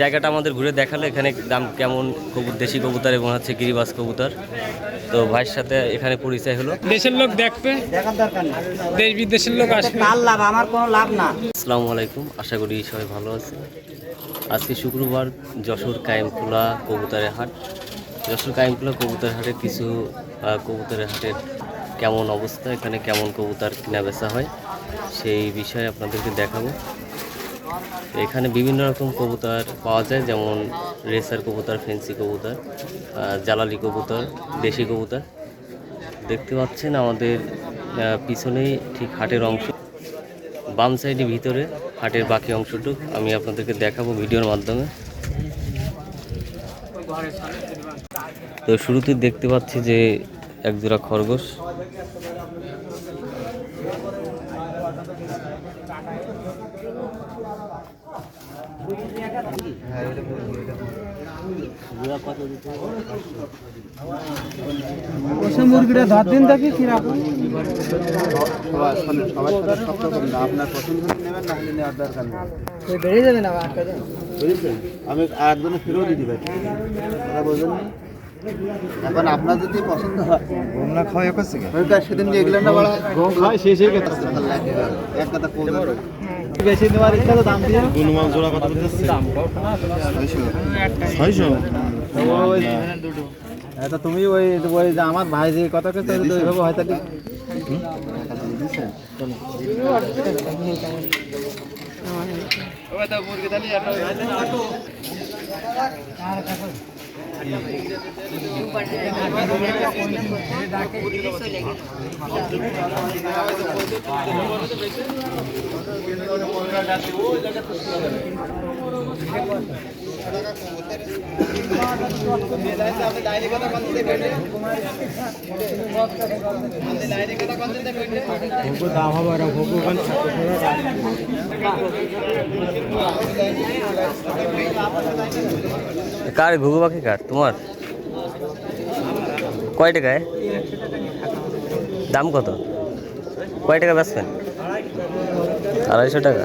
জায়গাটা আমাদের ঘুরে দেখালে এখানে দাম কেমন কবুতর দেশি কবুতর এবং হচ্ছে গিরিবাস কবুতর। তো ভাইয়ের সাথে এখানে পরিচয় হলো। দেশের লোক দেখবে দেখার দরকার না। দেশ বিদেশের লোক আসবে। তার লাভ আমার কোনো লাভ না। আসসালামু আলাইকুম আশা করি সবাই ভালো আছে। আজকে শুক্রবার যশোর কায়েমখোলা কবুতরের হাট। যশোর কায়েমখোলা কবুতরের হাটে কিছু কবুতরের হাটের কেমন অবস্থা এখানে কেমন কবুতর কেনা বেচা হয় সেই বিষয়ে আপনাদেরকে দেখাবো। এখানে বিভিন্ন রকম কবুতর পাওয়া যায়, যেমন রেসার কবুতর, ফেন্সি কবুতর জালালি কবুতর, দেশি কবুতর। দেখতে পাচ্ছেন আমাদের পিছনেই ঠিক হাটের অংশ। বাম সাইডে ভিতরে হাটের বাকি অংশটুক আমি আপনাদেরকে দেখাবো ভিডিওর মাধ্যমে। তো শুরুতে দেখতে পাচ্ছি যে একজোড়া খরগোশ। ওসে মুরগিটা ধর দিন দেখি কীরকম। আপনার পছন্দ নেবেন না হলে নেওয়ার দরকার নেই বেড়ে যাবে না বুঝেছেন আমি দিয়ে দিবেন কথা বলবেন এখন আপনার যদি পছন্দ হয়। ঘুম না খাওয়া করছে সেদিন যে এগুলো না হয়ে। এক কথা বেশি নেওয়ার ইচ্ছা তো দাম দিয়ে। গুণমান জোড়া কত বলতেছে। ছয়শো? এটা তুমি ওই ওই যে আমার ভাই যে কথা কইতে ওইভাবে হয়তো কি কার ঘুঘু পাখি কার? তোমার? কয় টাকায়? দাম কত? কয় টাকা বেচবেন? আড়াইশো টাকা।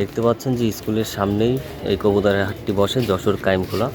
দেখতে পাচ্ছেন যে স্কুলের সামনেই এই কবুতরের হাটটি বসে, যশোর কায়েমখোলা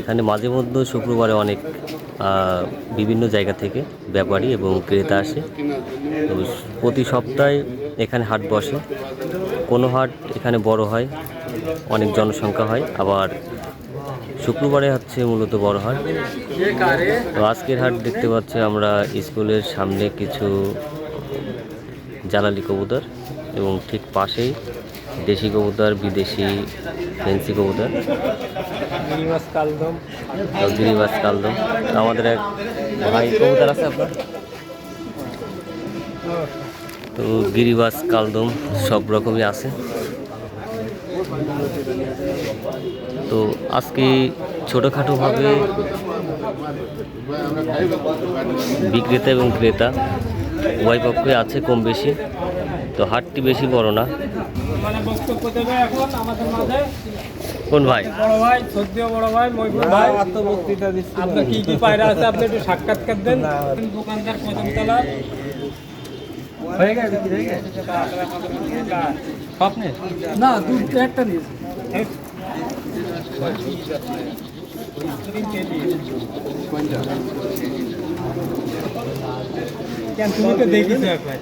এখানে মাঝে মধ্যে শুক্রবারে অনেক বিভিন্ন জায়গা থেকে ব্যাপারী এবং ক্রেতা আসে। প্রতি সপ্তাহে এখানে হাট বসে। কোনো হাট এখানে বড় হয়, অনেক জনসংখ্যা হয়। আবার শুক্রবারে হচ্ছে মূলত বড় হাট। তো আজকের হাট দেখতে পাচ্ছি আমরা স্কুলের সামনে কিছু জ্বালালি কবুতর এবং ঠিক পাশেই দেশি কবুতর বিদেশি ফেন্সি কবুতর। গিরিবাস কালদম। তো গিরিবাস কালদম। আমাদের এক ভাই কবুতর আছে আপনার? তো গিরিবাস কালদম সব রকমই আছে। তো আজকে ছোটোখাটোভাবে বিক্রেতা এবং ক্রেতা উভয় পক্ষই আছে কম বেশি। তো হাটটি বেশি বড় না। মানে বক্তব্য দেবে এখন আমাদের মাঝে। কোন ভাই? বড় ভাই সদ্য বড় ভাই মহিবুল ভাই। বক্তৃতা দিচ্ছি আপনার কি কি পায়রা আছে আপনি একটু সাক্ষাৎকার দেন। দোকানদার কদম তলা হয়ে গেছে হয়ে গেছে। স্বপ্নে না দু একটা নিয়েছি। কেন তুমি তো দেখিস একবার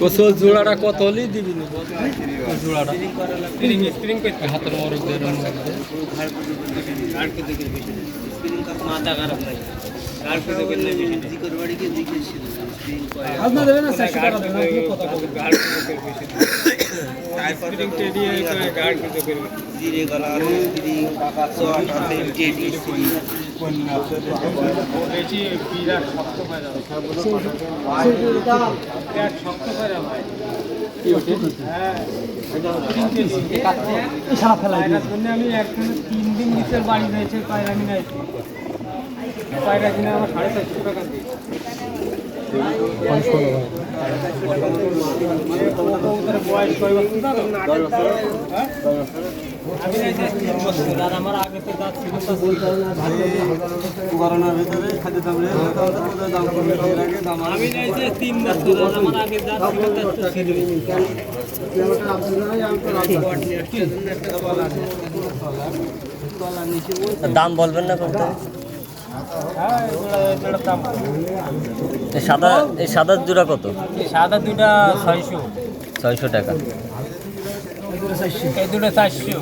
কোসল জোড়াটা কত হলেই দিবি জোড়াটা। স্প্রিং স্প্রিং করতে হাতের মরক দিয়ে মাথা খারাপ নাই আপনার আমি একখানে তিন দিন নিচের বাড়ি রয়েছে পায়রা কিনে পায়রা কিনে আমার সাড়ে চারশো টাকা দিয়ে কবুতরের বয়স কয় বছর জানো? আমি এই যে তিন বছর, আর আমার আগে তো দাঁত ছিল তো আমি এই যে তিন বছর, আমার আগে দাঁত ছিল তো ছিল। দাম বলবেন না কবুতর সাদা এই সাদার জোড়া কত? সাদা দুইটা ছয়শো। ছয়শো টাকা। এই দুটো চারশো।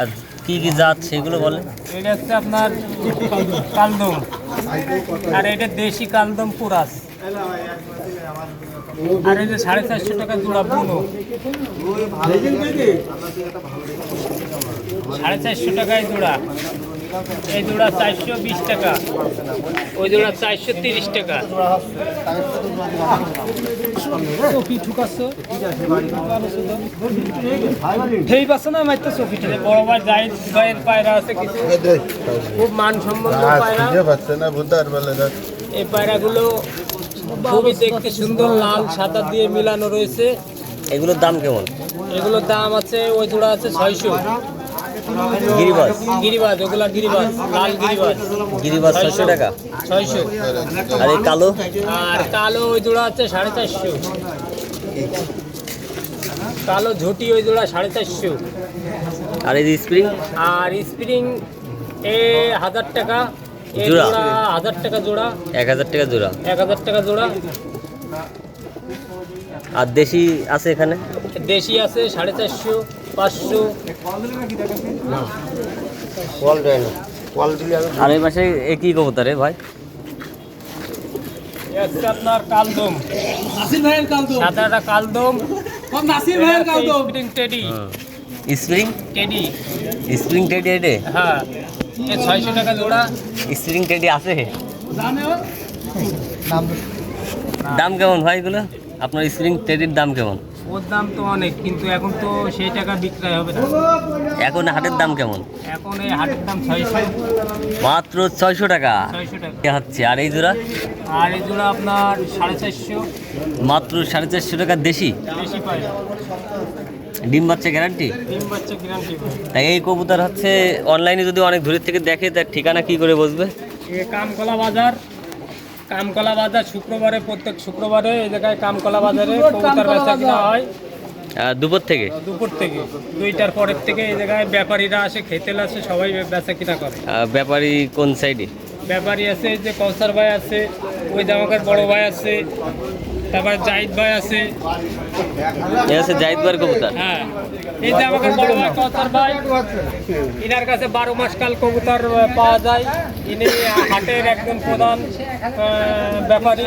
আর কি কি জাত সেগুলো বলেন? এটা হচ্ছে আপনার কালদম। আর এটা দেশি কালদম পুরাস। আর যে সাড়ে চারশো টাকা জোড়া বুনো। সাড়ে চারশো টাকায় জোড়া। এই জোড়া চারশো বিশ টাকা। ওই জোড়া চারশো তিরিশ টাকা। চকি ঠুকাচ্ছ? না মাইতে চকি বড় ভাই জাহিদ ভাইয়ের পায়রা আছে কিছু। খুব মানসম্মত পায়রা। পাচ্ছে না বুধবার বেলা এই পায়রাগুলো খুবই দেখতে সুন্দর লাল সাদা দিয়ে মিলানো রয়েছে। এগুলোর দাম কেমন? এগুলোর দাম আছে ওই জোড়া আছে ছয়শো। গিরিবাস গিরিবাজ ওগুলা গিরিবাজ লাল গিরিবাজ। গিরিবাস ছয়শো টাকা। ছয়শো। আর এই কালো? আর কালো ওই জোড়া আছে সাড়ে চারশো। কালো ঝুটি ওই জোড়া সাড়ে চারশো। আর এই স্প্রিং? আর স্প্রিং এ হাজার টাকা? জোড়া হাজার টাকা জোড়া। এক হাজার টাকা জোড়া। এক হাজার টাকা জোড়া। আর দেশি আছে এখানে? দেশি আছে সাড়ে চারশো। পাঁচশো। আর এই পাশে এ কি কবুতর রে ভাই? আপনার কালদম। নাসির ভাইয়ের কালদম। সাদাটা কালদম। নাসির ভাইয়ের কালদম? Spring teddy spring teddy spring teddy এটে? হ্যাঁ ছয়শো টাকা জোড়া। স্প্রিং টেডি আছে দাম কেমন ভাই এগুলো? আপনার স্প্রিং টেডির দাম কেমন? ওর দাম তো অনেক কিন্তু এখন তো সেই টাকা বিক্রয় হবে না। এখন হাটের দাম কেমন? এখন এই হাটের দাম ছয়শো। মাত্র ছয়শো টাকা? ছয়শো টাকা। হচ্ছে আর এই জোড়া? আর এই জোড়া আপনার সাড়ে চারশো। মাত্র সাড়ে চারশো টাকা দেশি? পাই ডিম বাচ্চা গ্যারান্টি? তাই এই কবুতর হচ্ছে অনলাইনে যদি অনেক দূরের থেকে দেখে তার ঠিকানা কি করে বসবে? কামকলা বাজার কামকলা বাজার শুক্রবারে প্রত্যেক শুক্রবারে এই জায়গায় কামকলা বাজারে কবুতর বেচা কিনা হয়। দুপুর থেকে? দুপুর থেকে। দুইটার পরের থেকে এই জায়গায় ব্যাপারীরা আসে খেতেল আসে সবাই বেচা কিনা করে। ব্যাপারী কোন সাইডে ব্যাপারী আছে যে কৌসার ভাই আছে ওই জামাকার বড় ভাই আছে। তারপরে জাহিদ ভাই আছে। এ হচ্ছে জাহিদবার কবুতর। হ্যাঁ। এই যে আমাদের বড় ভাই কৌসার ভাই ইনার কাছে বারো মাস কাল কবুতর পাওয়া যায়। ইনি হাটের একজন প্রধান ব্যাপারী।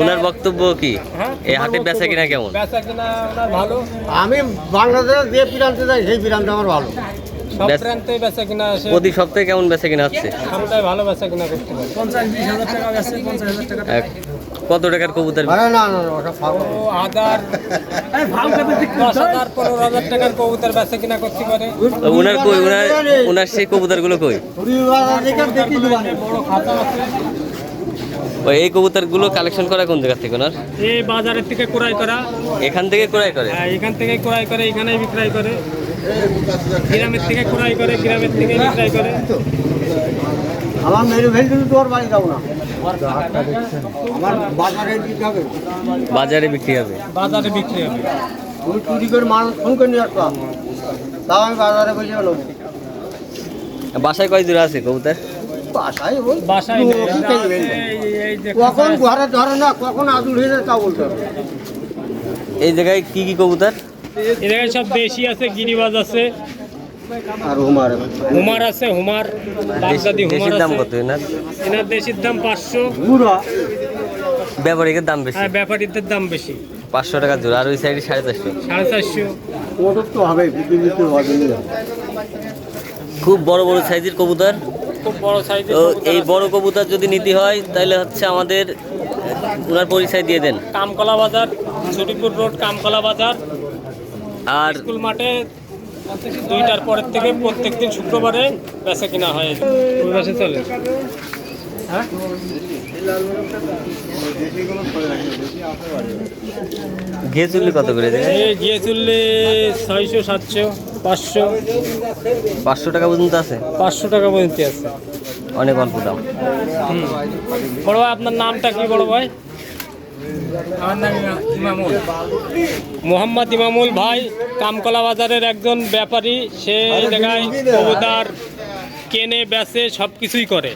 ওনার বক্তব্য কি? হ্যাঁ এই হাটে বেচা কিনা কেমন? বেচা কিনা ওনার ভালো। আমি বাংলাদেশে যে প্রান্তে যাই সেই প্রান্তে আমার ভালো। প্রতি সপ্তাহে কেমন বেচা কিনা হচ্ছে? সবটাই ভালো বেচা কিনা করতে কত টাকার কবুতর? না না না ওটা হাজার পনেরো হাজার টাকার কবুতর বেচা কিনা করতে পারে ওনার কই? ওনার ওনার সেই কবুতরগুলো কই? খাতা এই কবুতরগুলো কালেকশন করা কোন জায়গা থেকে ওনার? এই বাজারের থেকে ক্রয় করা। এখান থেকে ক্রয় করে? আর এখান থেকে ক্রয় করে এখানে বিক্রয় করে। গ্রামের থেকে ক্রয় করে গ্রামের থেকে বিক্রয় করে। আমার মেরু ভেল দিলে তোর বাড়ি যাব না। আমার বাজারে দিতে হবে। বাজারে বিক্রি হবে। বাজারে বিক্রি হবে। তুমি চুরি করে মানুষ ফোন করে নিয়ে আসবা। তাও আমি বাজারে বসে গেল বাসায় কয় দূরে আছে কবুতর? বাসায় ওই বাসায় কখন ঘরে ধরে না কখন আদুল হয়ে যায় তা বলতে হবে এই জায়গায় কি কি কবুতর? এই জায়গায় সব দেশি আছে গিরিবাজ আছে। আর হুমার। হুমার আছে হুমার বাগদাদি হুমার দেশির দাম কত এনার? এনার দেশির দাম পাঁচশো। পুরা ব্যবহারিকের দাম বেশি? আর ব্যাপারীদের দাম বেশি। পাঁচশো টাকা জোড়া আর ওই সাইডে সাড়ে চারশো। সাড়ে চারশো। ওদের তো হবে খুব বড় বড় সাইজের কবুতর। খুব বড় সাইজের তো এই। বড় কবুতর যদি নিতে হয় তাহলে হচ্ছে আমাদের ওনার পরিচয় দিয়ে দেন। কামকলা বাজার ছুটিপুর রোড কামকলা বাজার। আর স্কুল মাঠে দুইটার পরের থেকে প্রত্যেক দিন শুক্রবারে বেচা কিনা হয়। ওই চলে? ঘিয়ে চুল্লি কত করে দেবে এই গিয়ে চললে ছয়শো সাতশো পাঁচশো। পাঁচশো টাকা পর্যন্ত আছে? পাঁচশো টাকা পর্যন্ত আছে। অনেক অল্প দাম। বড় ভাই আপনার নামটা কি বড় ভাই? মোহাম্মদ ইমামুল ভাই কামকলা বাজারের একজন ব্যাপারী। সে জায়গায় কবুতার কেনে বেচে সব কিছুই করে।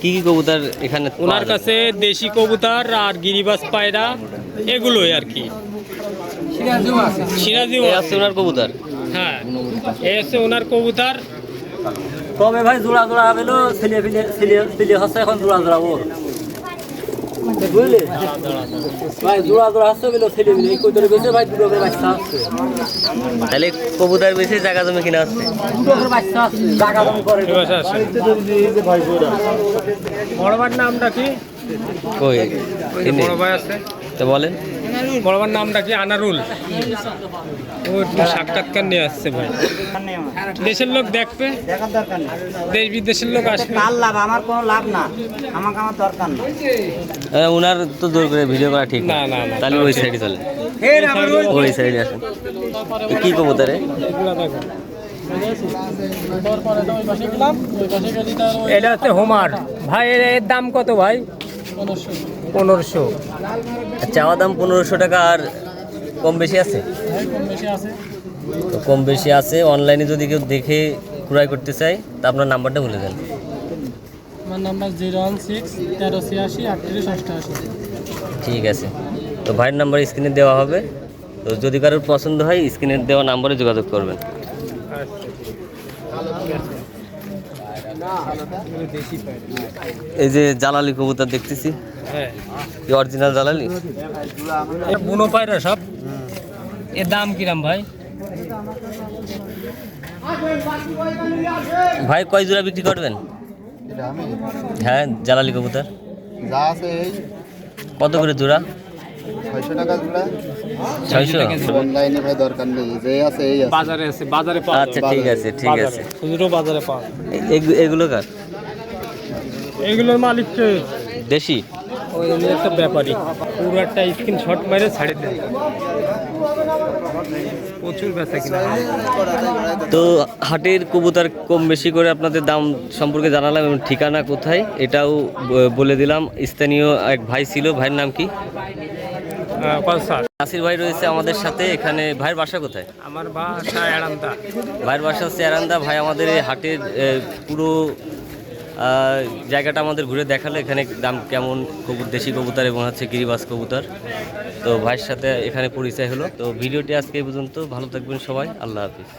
কি কি কবুতার এখানে ওনার কাছে দেশি কবুতার আর গিরিবাস পায়রা এগুলোই আর কি। সিরাজিও আছে। আছে ওনার কবুতর? হ্যাঁ এই হচ্ছে ওনার কবুতর। তবে ভাই জোড়া জোড়া ছেলে ছেলে ছেলে হচ্ছে এখন জোড়া জোড়া ওর বুঝলি? ভাই জোড়া জোড়া আসছে বলে ছেলে মিলে এই কইতরে গেছে ভাই দুটো করে বাচ্চা আসছে তাহলে কবুতর বেশি জায়গা জমি কিনা আসছে দুটো করে বাচ্চা আসছে জায়গা জমি করে। বড় ভাইয়ের নামটা কি? কই? বড় ভাই আছে। তো বলেন। বড় ভাইয়ের নামটা কি? আনারুল। ও সাক্ষাৎকার নিয়ে আসছে ভাই। দেশের লোক দেখবে। দেখার দরকার নেই। দেশ বিদেশের লোক আসবে। কার লাভ আমার কোনো লাভ না। আমাকে আমার দরকার না। ওনার তো দূর করে ভিডিও করা ঠিক না, না, না। তাহলে ওই সাইডে চলে ওই সাইডে আসেন। কি এগুলো দেখো। এটা হচ্ছে হোমার। ভাই এর দাম কত ভাই? পনেরোশো। চাওয়া দাম পনেরোশো টাকা আর কম বেশি আছে। তো কম বেশি আছে অনলাইনে যদি কেউ দেখে ক্রয় করতে চায় তা আপনার নাম্বারটা বলে দেন। আমার নাম্বার জিরো ওয়ান সিক্স তেরো ছিয়াশি আটত্রিশ অষ্টআশি। ঠিক আছে। তো ভাইয়ের নাম্বার স্ক্রিনে দেওয়া হবে। তো যদি কারোর পছন্দ হয় স্ক্রিনে দেওয়া নাম্বারে যোগাযোগ করবেন। এই যে জালালি কবুতর দেখতেছি। হ্যাঁ। অরিজিনাল জালালি? এটা বুনো পায়রা সব। এর দাম কিরাম ভাই? ভাই কয় জোড়া বিক্রি করবেন? হ্যাঁ জালালি কবুতর। কত করে জোড়া? ছয়শো টাকা জোড়া। ছয়শো? অনলাইনে ভাই দরকার নেই যে আছে এই আছে। বাজারে আছে বাজারে পাওয়া আচ্ছা ঠিক আছে ঠিক আছে। খুচরো বাজারে পাওয়া এগুলো কার? এইগুলোর মালিককে দেশি? ওই উনি একটা ব্যাপারী পুরো একটা স্ক্রিন শট মেরে ছাড়ে দেয়। প্রচুর বেচা কিনা। তো হাটের কবুতর কম বেশি করে আপনাদের দাম সম্পর্কে জানালাম এবং ঠিকানা কোথায় এটাও বলে দিলাম। স্থানীয় এক ভাই ছিল ভাইয়ের নাম কি? নাসির ভাই রয়েছে আমাদের সাথে। এখানে ভাইয়ের বাসা কোথায়? আমার বাসা এরান্দা। ভাইয়ের বাসা হচ্ছে এরান্দা। ভাই আমাদের এই হাটের পুরো জায়গাটা আমাদের ঘুরে দেখাল। এখানে দাম কেমন? কবুতর দেশি কবুতর এবং হচ্ছে গিরিবাস কবুতর। তো ভাইয়ের সাথে এখানে পরিচয় হলো। তো ভিডিওটি আজকে এই পর্যন্ত। ভালো থাকবেন সবাই। আল্লাহ হাফিজ।